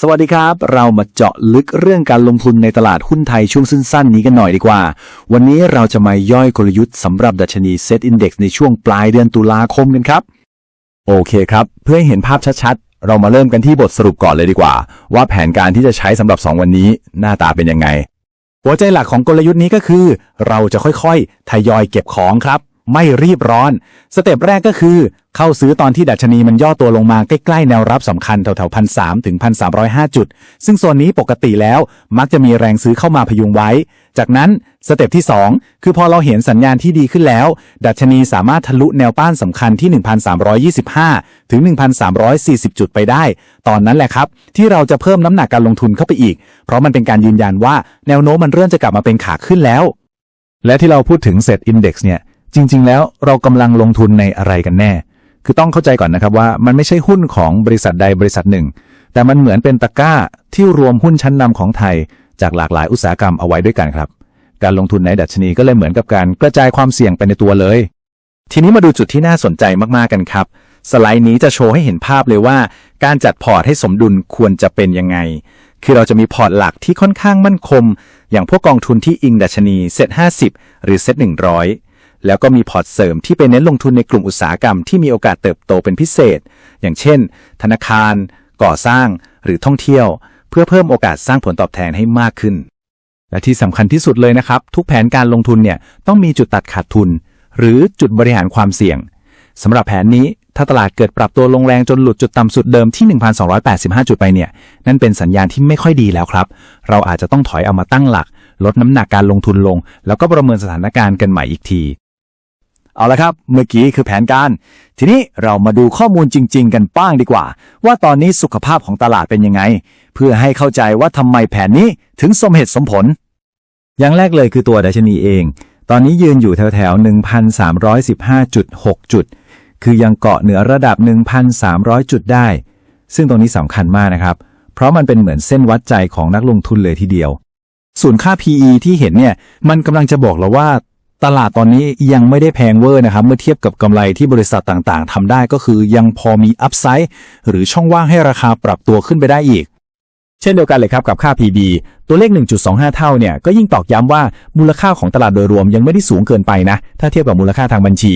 สวัสดีครับ เรามาเจาะลึกเรื่องการลงทุนในตลาดหุ้นไทยช่วงสั้นๆนี้กันหน่อยดีกว่า วันนี้เราจะมาย่อยกลยุทธ์สำหรับดัชนี Set Index ในช่วงปลายเดือนตุลาคมกันครับ โอเคครับ เพื่อให้เห็นภาพชัดๆ เรามาเริ่มกันที่บทสรุปก่อนเลยดีกว่า ว่าแผนการที่จะใช้สำหรับ 2 วันนี้ หน้าตาเป็นยังไง หัวใจหลักของกลยุทธ์นี้ก็คือ เราจะค่อยๆ ทยอยเก็บของครับ ไม่รีบร้อน สเต็ปแรกก็คือ เข้าซื้อตอนที่ดัชนีมันย่อตัวลงมาใกล้ๆแนวรับสำคัญแถวๆพันสถึงพันสามจุด ซึ่งโซนนี้ปกติแล้วมักจะมีแรงซื้อเข้ามาพยุงไว้ จากนั้นสเต็ปที่ 2 คือพอเราเห็นสัญญาณที่ดีขึ้นแล้ว ดัชนีสามารถทะลุแนวต้านสำคัญที่ 1,325 ถึง 1,340 จุดไปได้ ตอนนั้นแหละครับ ที่เราจะเพิ่มน้ำหนักการลงทุนเข้าไปอีก เพราะมันเป็นการยืนยันว่าแนวโน้มมันเริ่มจะกลับมาเป็นขาขึ้นแล้ว และที่เราพูดถึง Set Index เนี่ย จริง ๆ แล้วเรากำลังลงทุนในอะไรกันแน่ คือต้องเข้าใจก่อนนะครับว่ามันไม่ใช่หุ้นของบริษัทใดบริษัทหนึ่ง แต่มันเหมือนเป็นตะกร้าที่รวมหุ้นชั้นนำของไทย จากหลากหลายอุตสาหกรรมเอาไว้ด้วยกันครับ การลงทุนในดัชนีก็เลยเหมือนกับการกระจายความเสี่ยงไปในตัวเลย ทีนี้มาดูจุดที่น่าสนใจมากๆกันครับสไลด์นี้จะโชว์ให้เห็นภาพเลยว่า การจัดพอร์ตให้สมดุลควรจะเป็นยังไง คือเราจะมีพอร์ตหลักที่ค่อนข้างมั่นคงอย่างพวกกองทุนที่อิงดัชนีเซ็ต50 หรือเซ็ต100 แล้วก็มีพอร์ตเสริมที่ไปเน้นลงทุนในกลุ่มอุตสาหกรรมที่มีโอกาสเติบโตเป็นพิเศษ อย่างเช่น ธนาคาร ก่อสร้าง หรือท่องเที่ยว เพื่อเพิ่มโอกาสสร้างผลตอบแทนให้มากขึ้น และที่สำคัญที่สุดเลยนะครับ ทุกแผนการลงทุนเนี่ยต้องมีจุดตัดขาดทุน หรือจุดบริหารความเสี่ยงสำหรับแผนนี้ถ้าตลาดเกิดปรับตัวลงแรงจนหลุดจุดต่ำสุดเดิมที่ 1,285 จุดไปเนี่ย นั่นเป็นสัญญาณที่ไม่ค่อยดีแล้วครับ เราอาจจะต้องถอยเอามาตั้งหลัก ลดน้ำหนักการลงทุนลง แล้วก็ประเมินสถานการณ์กันใหม่อีกที เอาละครับ เมื่อกี้คือแผนการ ทีนี้เรามาดูข้อมูลจริง ๆ กันบ้างดีกว่า ว่าตอนนี้สุขภาพของตลาดเป็นยังไง เพื่อให้เข้าใจว่าทำไมแผนนี้ถึงสมเหตุสมผล อย่างแรกเลยคือตัวดัชนีเอง ตอนนี้ยืนอยู่แถวๆ 1,315.6 จุด คือยังเกาะเหนือระดับ 1,300 จุดได้ ซึ่งตรงนี้สำคัญมากนะครับ เพราะมันเป็นเหมือนเส้นวัดใจของนักลงทุนเลยทีเดียวส่วนค่า PE ที่เห็นเนี่ย มันกำลังจะบอกเราว่า ตลาดตอนนี้ยังไม่ได้แพงเวอร์นะครับ เมื่อเทียบกับกำไรที่บริษัทต่างๆทำได้ก็คือยังพอมีอัพไซด์หรือช่องว่างให้ราคาปรับตัวขึ้นไปได้อีก เช่นเดียวกันเลยครับกับค่า PB ตัวเลข 1.25 เท่าเนี่ยก็ยิ่งตอกย้ำว่ามูลค่าของตลาดโดยรวมยังไม่ได้สูงเกินไปนะ ถ้าเทียบกับมูลค่าทางบัญชี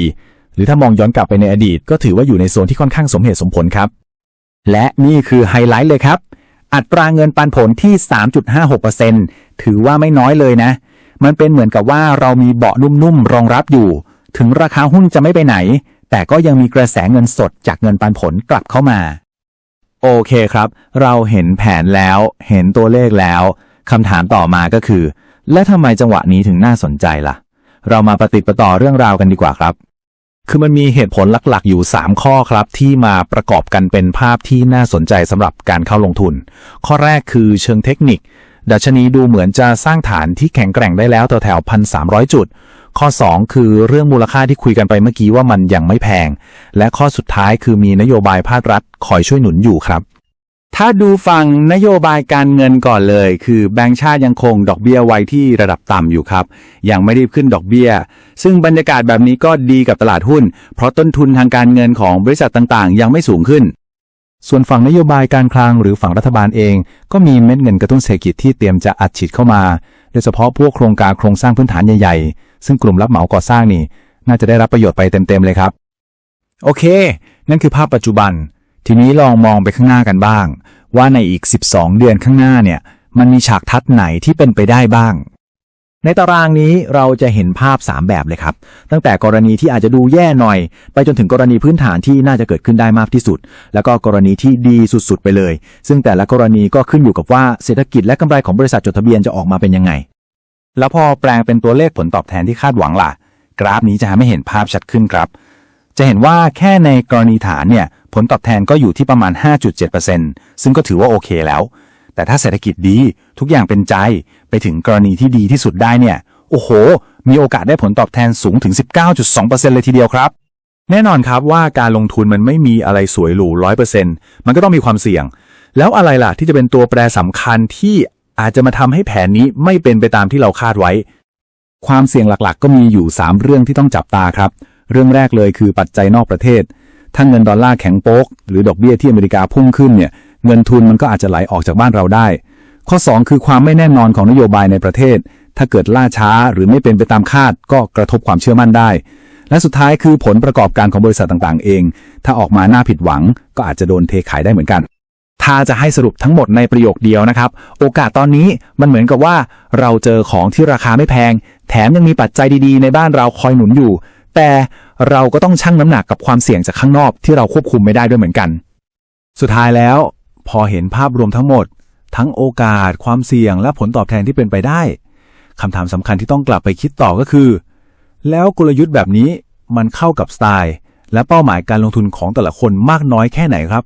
หรือถ้ามองย้อนกลับไปในอดีต ก็ถือว่าอยู่ในโซนที่ค่อนข้างสมเหตุสมผลครับ และนี่คือไฮไลท์เลยครับ อัตราเงินปันผลที่ 3.56%ถือว่าไม่น้อยเลยนะ มันเป็นเหมือนกับว่าเรามีเบาะนุ่มๆรองรับอยู่ ถึงราคาหุ้นจะไม่ไปไหน แต่ก็ยังมีกระแสเงินสดจากเงินปันผลกลับเข้ามา โอเคครับ เราเห็นแผนแล้ว เห็นตัวเลขแล้วคำถามต่อมาก็คือ และทำไมจังหวะนี้ถึงน่าสนใจล่ะ เรามาปฏิดประต่อเรื่องราวกันดีกว่าครับ คือมันมีเหตุผลหลักๆอยู่ 3 ข้อครับ ที่มาประกอบกันเป็นภาพที่น่าสนใจสำหรับการเข้าลงทุน ข้อแรกคือเชิงเทคนิค ดัชนีดูเหมือนจะสร้างฐานที่แข็งแกร่งได้แล้วแถวๆพันสามจุด ข้อ 2 คือเรื่องมูลค่าที่คุยกันไปเมื่อกี้ว่ามันยังไม่แพง และข้อสุดท้ายคือมีนโยบายภาครัฐคอยช่วยหนุนอยู่ครับ ถ้าดูฝั่งนโยบายการเงินก่อนเลย คือแบงก์ชาติยังคงดอกเบี้ยไว้ที่ระดับต่ำอยู่ครับ ยังไม่ได้ขึ้นดอกเบี้ย ซึ่งบรรยากาศแบบนี้ก็ดีกับตลาดหุ้น เพราะต้นทุนทางการเงินของบริษัทต่างๆ ยังไม่สูงขึ้น ส่วนฝั่งนโยบายการคลังหรือฝั่งรัฐบาลเอง ก็มีเม็ดเงินกระตุ้นเศรษฐกิจที่เตรียมจะอัดฉีดเข้ามา โดยเฉพาะพวกโครงการโครงสร้างพื้นฐานใหญ่ๆ ซึ่งกลุ่มรับเหมาก่อสร้างนี่ น่าจะได้รับประโยชน์ไปเต็มๆเลยครับ โอเค นั่นคือภาพปัจจุบัน ทีนี้ลองมองไปข้างหน้ากันบ้าง ว่าในอีก 12 เดือนข้างหน้าเนี่ย มันมีฉากทัดไหนที่เป็นไปได้บ้าง ในตารางนี้เราจะเห็นภาพ 3 แบบเลยครับ ตั้งแต่กรณีที่อาจจะดูแย่หน่อย ไปจนถึงกรณีพื้นฐานที่น่าจะเกิดขึ้นได้มากที่สุด แล้วก็กรณีที่ดีสุดๆ ไปเลย ซึ่งแต่ละกรณีก็ขึ้นอยู่กับว่าเศรษฐกิจและกำไรของบริษัทจดทะเบียนจะออกมาเป็นยังไง แล้วพอแปลงเป็นตัวเลขผลตอบแทนที่คาดหวังล่ะ กราฟนี้จะทำให้เห็นภาพชัดขึ้นครับ จะเห็นว่าแค่ในกรณีฐานเนี่ยผลตอบแทนก็อยู่ที่ประมาณ 5.7%ซึ่งก็ถือว่าโอเคแล้ว แต่ถ้าเศรษฐกิจดีทุกอย่างเป็นใจไปถึงกรณีที่ดีที่สุดได้เนี่ย โอ้โห มีโอกาสได้ผลตอบแทนสูงถึง 19.2%เลยทีเดียวครับ แน่นอนครับว่าการลงทุนมันไม่มีอะไรสวยหรูร้อยเปอร์เซ็นต์มันก็ต้องมีความเสี่ยง แล้วอะไรล่ะที่จะเป็นตัวแปรสำคัญที่อาจจะมาทำให้แผนนี้ไม่เป็นไปตามที่เราคาดไว้ ความเสี่ยงหลักๆ ก็มีอยู่ 3 เรื่องที่ต้องจับตาครับ เรื่องแรกเลยคือปัจจัยนอกประเทศ ถ้าเงินดอลลาร์แข็งโป๊ก หรือดอกเบี้ยที่อเมริกาพุ่งขึ้นเนี่ย เงินทุนมันก็อาจจะไหลออกจากบ้านเราได้ ข้อ 2 คือความไม่แน่นอนของนโยบายในประเทศ ถ้าเกิดล่าช้าหรือไม่เป็นไปตามคาด ก็กระทบความเชื่อมั่นได้ และสุดท้ายคือผลประกอบการของบริษัทต่างๆ เอง ถ้าออกมาหน่าผิดหวัง ก็อาจจะโดนเทขายได้เหมือนกัน ถ้าจะให้สรุปทั้งหมดในประโยคเดียวนะครับ โอกาสตอนนี้มันเหมือนกับว่า เราเจอของที่ราคาไม่แพง แถมยังมีปัจจัยดีๆ ในบ้านเราคอยหนุนอยู่ แต่เราก็ต้องชั่งน้ำหนักกับความเสี่ยงจากข้างนอกที่เราควบคุมไม่ได้ด้วยเหมือนกัน สุดท้ายแล้ว พอเห็นภาพรวมทั้งหมด ทั้งโอกาส ความเสี่ยง และผลตอบแทนที่เป็นไปได้คำถามสำคัญที่ต้องกลับไปคิดต่อก็คือ แล้วกลยุทธ์แบบนี้มันเข้ากับสไตล์ และเป้าหมายการลงทุนของแต่ละคนมากน้อยแค่ไหนครับ